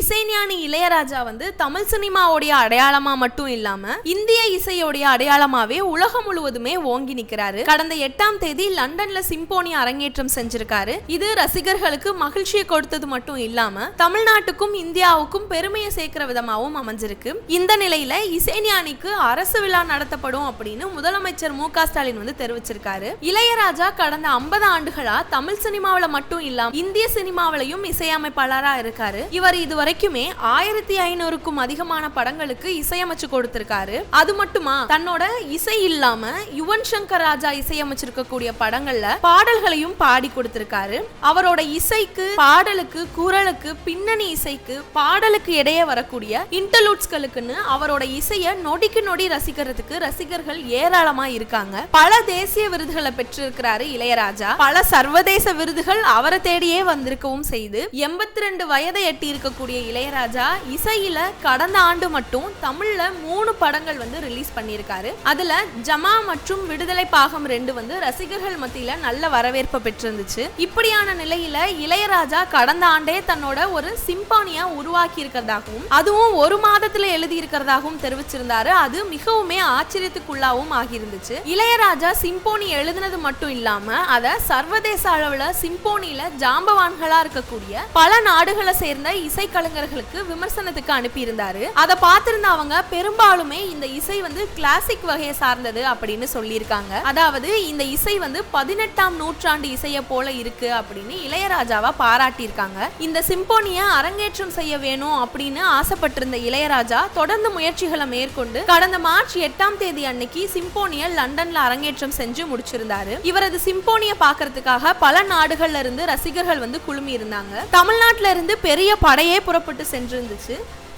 இசைஞானி இளையராஜா வந்து தமிழ் சினிமாவுடைய அடையாளமா மட்டும் இல்லாம இந்திய இசையோடைய அடையாளமாவே உலகம் முழுவதுமே ஓங்கி நிக்கிறாரு. கடந்த எட்டாம் தேதி லண்டன்ல சிம்போனி அரங்கேற்றம் செஞ்சிருக்காரு. இது ரசிகர்களுக்கு மகிழ்ச்சியை கொடுத்தது மட்டும் இல்லாம தமிழ்நாட்டுக்கும் இந்தியாவுக்கும் பெருமையை சேர்க்கிற விதமாகவும் அமைஞ்சிருக்கு. இந்த நிலையில இசைஞானிக்கு அரசு விழா நடத்தப்படும் அப்படின்னு முதலமைச்சர் மு ஸ்டாலின் வந்து தெரிவிச்சிருக்காரு. இளையராஜா கடந்த ஐம்பது ஆண்டுகளா தமிழ் சினிமாவில மட்டும் இல்லாம இந்திய சினிமாவிலையும் இசையமைப்பாளரா இருக்காரு. இவர் இது வரைக்குமே ஆயிரத்தி ஐநூறுக்கும் அதிகமான படங்களுக்கு இசையமைச்சு கொடுத்திருக்காரு. அது மட்டுமா? தன்னோட இசை இல்லாம யுவன் சங்கர் ராஜா இசையமைச்சிருக்கக்கூடிய படங்கள்ல பாடல்களையும் பாடி கொடுத்திருக்காரு. அவரோட இசைக்கு பாடலுக்கு குரலுக்கு பின்னணி இசைக்கு பாடலுக்கு இடையே வரக்கூடிய இன்டர்லூட்ஸ்களுக்குன்னு அவரோட இசைய நொடிக்கு நொடி ரசிக்கிறதுக்கு ரசிகர்கள் ஏராளமா இருக்காங்க. பல தேசிய விருதுகளை பெற்றிருக்கிறாரு இளையராஜா. பல சர்வதேச விருதுகள் அவரை தேடியே வந்திருக்கவும் செய்து எண்பத்தி ரெண்டு வயதை எட்டி இருக்கக்கூடிய இளையராஜா இசையில கடந்த ஆண்டு மட்டும் தமிழ்ல மூணு படங்கள் வந்து ரிலீஸ் பண்ணியிருக்காரு. அதுல ஜமா மற்றும் விடுதலை பாகம் ரெண்டு வந்து ரசிகர்கள் மத்தியில நல்ல வரவேற்பு பெற்றிருந்துச்சு. இப்படியான நிலையில இளையராஜா கடந்த ஆண்டே தன்னோட ஒரு சிம்பானியா உருவாக்கி இருக்கிறதாகவும் அதுவும் ஒரு மாதத்துல எழுதி இருக்கிறதாகவும் தெரிவிச்சிருந்தாரு. அது மிகவுமே ஆச்சரியத்துக்குள்ளாவும் ஆகியிருந்துச்சு. இளையராஜா சிம்போனி எழுதினது மட்டும் இல்லாம அதை சர்வதேச அளவுல சிம்போனியில ஜாம்பவான்களா இருக்கக்கூடிய பல நாடுகளை சேர்ந்த கலைஞர்களுக்கு விமர்சனத்துக்கு அனுப்பியிருந்தாரு. அதை பார்த்திருந்த அவங்க பெரும்பாலுமே இந்த இசை வந்து கிளாசிக் வகையை சார்ந்தது அப்படின்னு சொல்லியிருக்காங்க. அதாவது இந்த இசை வந்து பதினெட்டாம் நூற்றாண்டு இசையை போல இருக்கு அப்படின்னு இளையராஜாவா பாராட்டியிருக்காங்க. இந்த சிம்போனியை அரங்கேற்றம் செய்ய வேணும் அப்படின்னு ஆசைப்பட்டிருந்த இளையராஜா தொடர்ந்து முயற்சிகளை மேற்கொண்டு கடந்த மார்ச் எட்டாம் தேதி அன்னைக்கு சிம்போனிய லண்டன்ல அரங்கேற்றம் செஞ்சு முடிச்சிருந்தாரு. இவரது சிம்போனிய பாக்குறதுக்காக பல நாடுகள்ல இருந்து ரசிகர்கள் வந்து குழுமி இருந்தாங்க தமிழ்நாட்டுல இருந்து பெரிய படையே புறப்பட்டு சென்றிருந்துச்சு.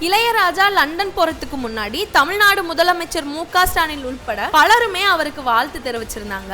இளையராஜா லண்டன் போறதுக்கு முன்னாடி தமிழ்நாடு முதலமைச்சர் மு க ஸ்டாலின் உட்பட பலருமே அவருக்கு வாழ்த்து தெரிவிச்சிருந்தாங்க.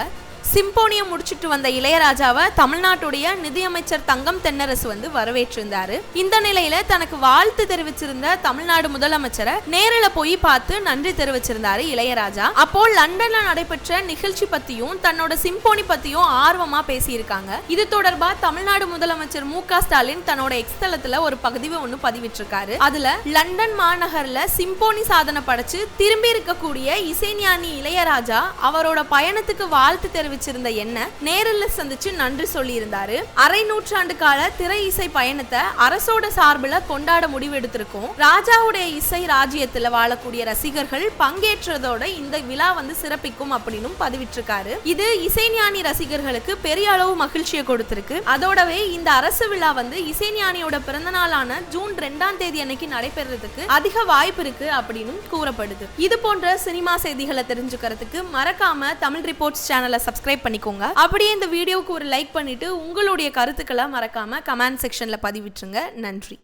சிம்போனியை முடிச்சிட்டு வந்த இளையராஜாவை தமிழ்நாட்டுடைய நிதியமைச்சர் தங்கம் தென்னரசு வந்து வரவேற்றிருந்தாரு. இந்த நிலையில தனக்கு வாழ்த்து தெரிவிச்சிருந்த தமிழ்நாடு முதலமைச்சரை நேரில் போய் பார்த்து நன்றி தெரிவிச்சிருந்தாரு இளையராஜா. அப்போ லண்டன்ல நடைபெற்ற நிகழ்ச்சி பத்தியும் தன்னோட சிம்போனி பத்தியும் ஆர்வமா பேசியிருக்காங்க. இது தொடர்பா தமிழ்நாடு முதலமைச்சர் மு க ஸ்டாலின் தன்னோட எக்ஸ் தளத்துல ஒரு பகுதிவை ஒன்று பதிவிட்டிருக்காரு. அதுல லண்டன் மாநகர்ல சிம்போனி சாதனை படைச்சு திரும்பி இருக்கக்கூடிய இசைஞானி இளையராஜா அவரோட பயணத்துக்கு வாழ்த்து தெரிவிச்சிருந்த என்ன நேரில் சந்திச்சு நன்றி சொல்லியிருந்தாரு. அரை நூற்றாண்டு கால திரை இசை பயணத்தை அரசோட சார்பில் கொண்டாட முடிவெடுத்திருக்கோம் ராஜாவுடைய இசை ராஜ்யத்துல வாழக்கூடிய ரசிகர்கள் பங்கேற்றதோட இந்த விழா வந்து சிறப்பிக்கும் அப்படின்னு பதிவிட்டிருக்காரு. இது இசைஞானி ரசிகர்களுக்கு பெரிய அளவு மகிழ்ச்சியை கொடுத்திருக்கு. அதோடவே இந்த அரசு விழா வந்து இசைஞானியோட பிறந்த நாளான ஜூன் ரெண்டாம் தேதி அன்னைக்கு நடைபெறதுக்கு அதிக வாய்ப்பு இருக்கு அப்படின்னு கூறப்படுது. இது போன்ற சினிமா செய்திகளை தெரிஞ்சுக்கிறதுக்கு மறக்காம தமிழ் ரிப்போர்ட்ஸ் சேனலை சப்ஸ்கிரைப் பண்ணிக்கோங்க. அப்படியே இந்த வீடியோவுக்கு ஒரு லைக் பண்ணிட்டு உங்களுடைய கருத்துக்களை மறக்காம கமெண்ட் செக்ஷன்ல பதிவிட்டுருங்க. நன்றி.